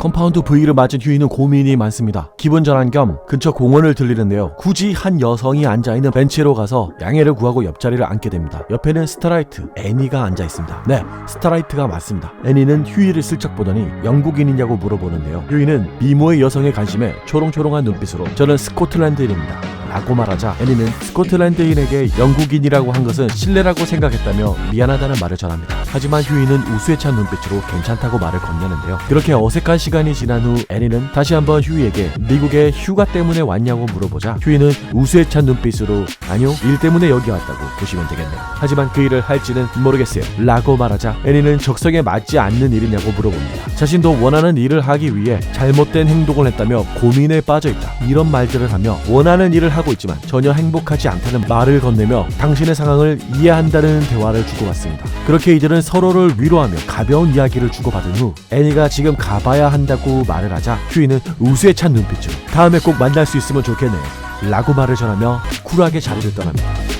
컴파운드 V를 맞은 휴이는 고민이 많습니다. 기분 전환 겸 근처 공원을 들리는데요. 굳이 한 여성이 앉아있는 벤치로 가서 양해를 구하고 옆자리를 앉게 됩니다. 옆에는 스타라이트, 애니가 앉아 있습니다. 네, 스타라이트가 맞습니다. 애니는 휴이를 슬쩍 보더니 영국인이냐고 물어보는데요. 휴이는 미모의 여성의 관심에 초롱초롱한 눈빛으로 저는 스코틀랜드인입니다. 라고 말하자 애니는 스코틀랜드인에게 영국인이라고 한 것은 신뢰라고 생각했다며 미안하다는 말을 전합니다. 하지만 휴이는 우수에 찬 눈빛으로 괜찮다고 말을 건네는데요. 그렇게 어색한 시간이 지난 후 애니는 다시 한번 휴이에게 미국에 휴가 때문에 왔냐고 물어보자 휴이는 우수에 찬 눈빛으로 아니요 일 때문에 여기 왔다고 보시면 되겠네요. 하지만 그 일을 할지는 모르겠어요. 라고 말하자 애니는 적성에 맞지 않는 일이냐고 물어봅니다. 자신도 원하는 일을 하기 위해 잘못된 행동을 했다며 고민에 빠져 있다. 이런 말들을 하며 원하는 일을 하고 있지만 전혀 행복하지 않다는 말을 건네며 당신의 상황을 이해한다는 대화를 주고받습니다. 그렇게 이들은 서로를 위로하며 가벼운 이야기를 주고받은 후 애니가 지금 가봐야 한다고 말을 하자 휴이는 우수에 찬 눈빛으로 다음에 꼭 만날 수 있으면 좋겠네요. 라고 말을 전하며 쿨하게 자리를 떠납니다.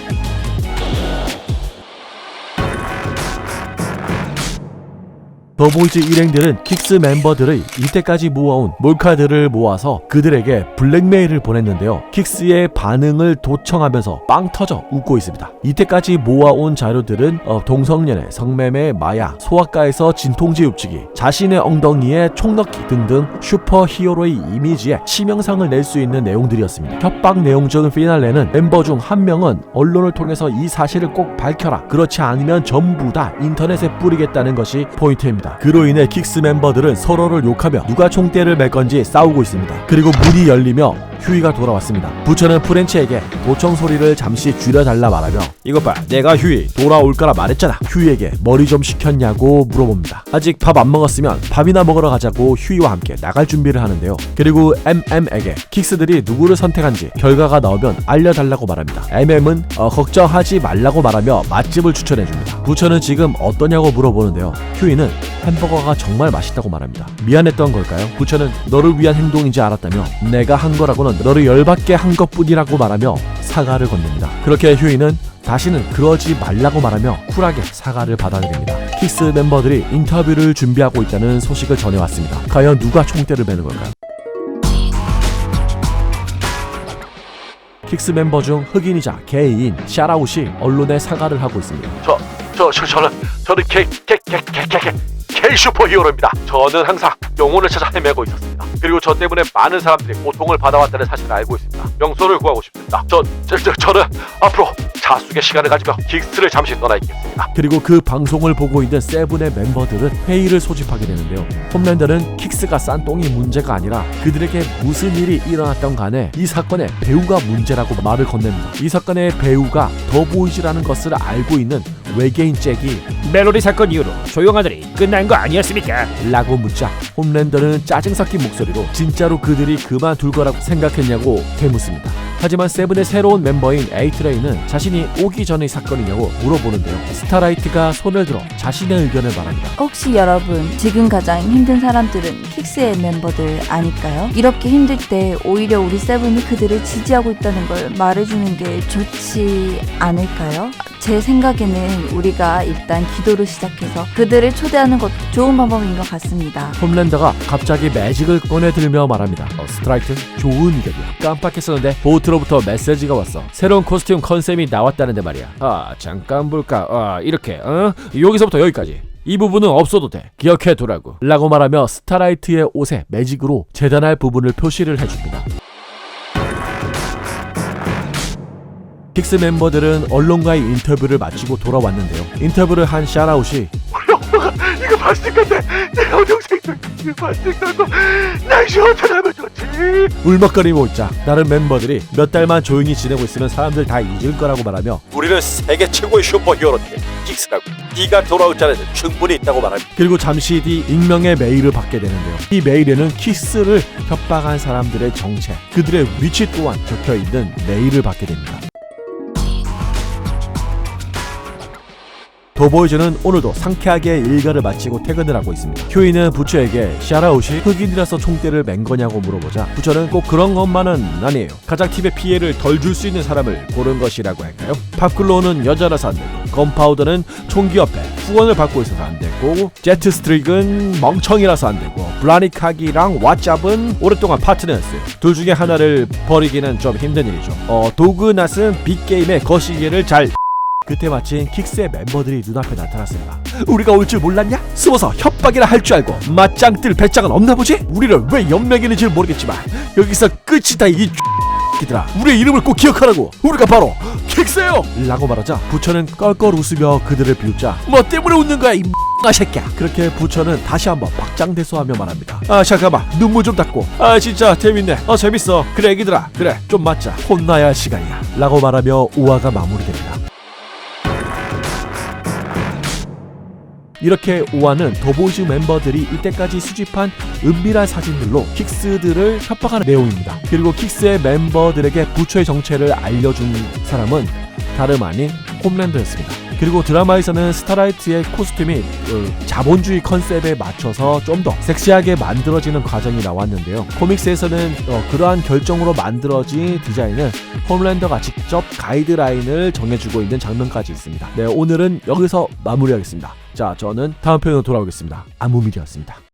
더보이즈 일행들은 킥스 멤버들의 이때까지 모아온 몰카들을 모아서 그들에게 블랙메일을 보냈는데요. 킥스의 반응을 도청하면서 빵 터져 웃고 있습니다. 이때까지 모아온 자료들은 어, 동성연애, 성매매, 마약, 소아과에서 진통제 уп치기, 자신의 엉덩이에 총 넣기 등등 슈퍼 히어로의 이미지에 치명상을 낼 수 있는 내용들이었습니다. 협박 내용 중 피날레는 멤버 중 한 명은 언론을 통해서 이 사실을 꼭 밝혀라. 그렇지 않으면 전부 다 인터넷에 뿌리겠다는 것이 포인트입니다. 그로 인해 킥스 멤버들은 서로를 욕하며 누가 총대를 맬 건지 싸우고 있습니다. 그리고 문이 열리며 휴이가 돌아왔습니다. 부처는 프렌치에게 도청 소리를 잠시 줄여달라 말하며 이것 봐 내가 휴이 돌아올 거라 말했잖아 휴이에게 머리 좀 식혔냐고 물어봅니다. 아직 밥 안 먹었으면 밥이나 먹으러 가자고 휴이와 함께 나갈 준비를 하는데요. 그리고 MM에게 킥스들이 누구를 선택한지 결과가 나오면 알려달라고 말합니다. MM은 어, 걱정하지 말라고 말하며 맛집을 추천해줍니다. 부처는 지금 어떠냐고 물어보는데요. 휴이는 햄버거가 정말 맛있다고 말합니다. 미안했던 걸까요? 부처는 너를 위한 행동인지 알았다며 내가 한 거라고는 너를 열받게 한 것뿐이라고 말하며 사과를 건넵니다. 그렇게 휴이는 다시는 그러지 말라고 말하며 쿨하게 사과를 받아들입니다. 킥스 멤버들이 인터뷰를 준비하고 있다는 소식을 전해왔습니다. 과연 누가 총대를 매는 걸까요? 킥스 멤버 중 흑인이자 게이인 샤라웃이 언론에 사과를 하고 있습니다. 저, 저, 저, 저는, 저는 개, 개, 개, 개, 개, 개, 개 슈퍼 히어로입니다. 저는 항상 영혼을 찾아 헤매고 있었습니다. 그리고 저 때문에 많은 사람들이 고통을 받아왔다는 사실을 알고 있습니다. 용서를 구하고 싶습니다. 저, 저, 저, 저는 앞으로 자숙의 시간을 가지며 긱스를 잠시 떠나 있겠습니다. 그리고 그 방송을 보고 있는 세븐의 멤버들은 회의를 소집하게 되는데요. 홈랜더는 킥스가 싼 똥이 문제가 아니라 그들에게 무슨 일이 일어났던 간에 이 사건의 배우가 문제라고 말을 건넵니다. 이 사건의 배우가 더 보이즈라는 것을 알고 있는 외계인 잭이 멜로디 사건 이후로 조용하더니 끝난 거 아니었습니까? 라고 묻자 홈랜더는 짜증 섞인 목소리로 진짜로 그들이 그만둘 거라고 생각했냐고 되묻습니다. 하지만 세븐의 새로운 멤버인 에이트레이는 자신이 오기 전의 사건이냐고 물어보는데요. 스타라이트가 손을 들어 자신의 의견을 말합니다. 혹시 여러분 지금 가장 힘든 사람들은 킥스의 멤버들 아닐까요? 이렇게 힘들 때 오히려 우리 세븐이 그들을 지지하고 있다는 걸 말해주는 게 좋지 않을까요? 제 생각에는 우리가 일단 기도를 시작해서 그들을 초대하는 것도 좋은 방법인 것 같습니다. 홈랜더가 갑자기 매직을 꺼내들며 말합니다. 어, 스트라이크 좋은 의견이야. 깜빡했었는데 보트로부터 메시지가 왔어. 새로운 코스튬 컨셉이 나왔다는데 말이야. 아 잠깐 볼까. 아 이렇게 어 여기서부터 여기까지. 이 부분은 없어도 돼. 기억해 두라고. 라고 말하며 스타라이트의 옷에 매직으로 재단할 부분을 표시를 해줍니다. 킥스 멤버들은 언론과의 인터뷰를 마치고 돌아왔는데요. 인터뷰를 한 샤라웃이 이거 봤을 건데, 내 여동생도 이거 봤을 거고, 날씨 어떡하면 좋지? 울먹거리고 있자 다른 멤버들이 몇 달만 조용히 지내고 있으면 사람들 다 잊을 거라고 말하며 우리는 세계 최고의 슈퍼 히어로인데, 긱스라고. 네가 돌아올 자리는 충분히 있다고 말합니다. 그리고 잠시 뒤 익명의 메일을 받게 되는데요. 이 메일에는 키스를 협박한 사람들의 정체, 그들의 위치 또한 적혀 있는 메일을 받게 됩니다. 더보이즈는 오늘도 상쾌하게 일과를 마치고 퇴근을 하고 있습니다. 휴이는 부처에게 샤라웃이 흑인이라서 총대를 맨 거냐고 물어보자 부처는 꼭 그런 것만은 아니에요. 가장 팀의 피해를 덜 줄 수 있는 사람을 고른 것이라고 할까요? 팝글로우는 여자라서 안 되고 건파우더는 총기 옆에 후원을 받고 있어서 안 되고 제트 스트릭은 멍청이라서 안 되고 브라니카기랑 왓잡은 오랫동안 파트너였어요. 둘 중에 하나를 버리기는 좀 힘든 일이죠. 어, 도그낫은 빅게임의 거시기를 잘 그때 마침 킥스의 멤버들이 눈앞에 나타났습니다. 우리가 올 줄 몰랐냐? 숨어서 협박이나 할줄 알고 맞짱 뜰 배짱은 없나 보지? 우리를 왜 연맥이는지 모르겠지만 여기서 끝이다 이 X들아 우리의 이름을 꼭 기억하라고. 우리가 바로 킥스예요! 라고 말하자 부처는 껄껄 웃으며 그들을 비웃자 뭐 때문에 웃는 거야 이 아 새끼야? 그렇게 부처는 다시 한번 박장대소하며 말합니다. 아 잠깐만. 눈물 좀 닦고. 아 진짜 재밌네. 어 재밌어. 그래 애기들아. 그래 좀 맞자. 혼나야 할 시간이야. 라고 말하며 우화가 마무리됩니다 이렇게 오아는 더보이즈 멤버들이 이때까지 수집한 은밀한 사진들로 킥스들을 협박하는 내용입니다. 그리고 킥스의 멤버들에게 부처의 정체를 알려준 사람은 다름 아닌 홈랜더였습니다. 그리고 드라마에서는 스타라이트의 코스튬이 어, 자본주의 컨셉에 맞춰서 좀 더 섹시하게 만들어지는 과정이 나왔는데요. 코믹스에서는 어, 그러한 결정으로 만들어진 디자인을 홈랜더가 직접 가이드라인을 정해주고 있는 장면까지 있습니다. 네, 오늘은 여기서 마무리하겠습니다. 자, 저는 다음 편으로 돌아오겠습니다. 아무미리였습니다.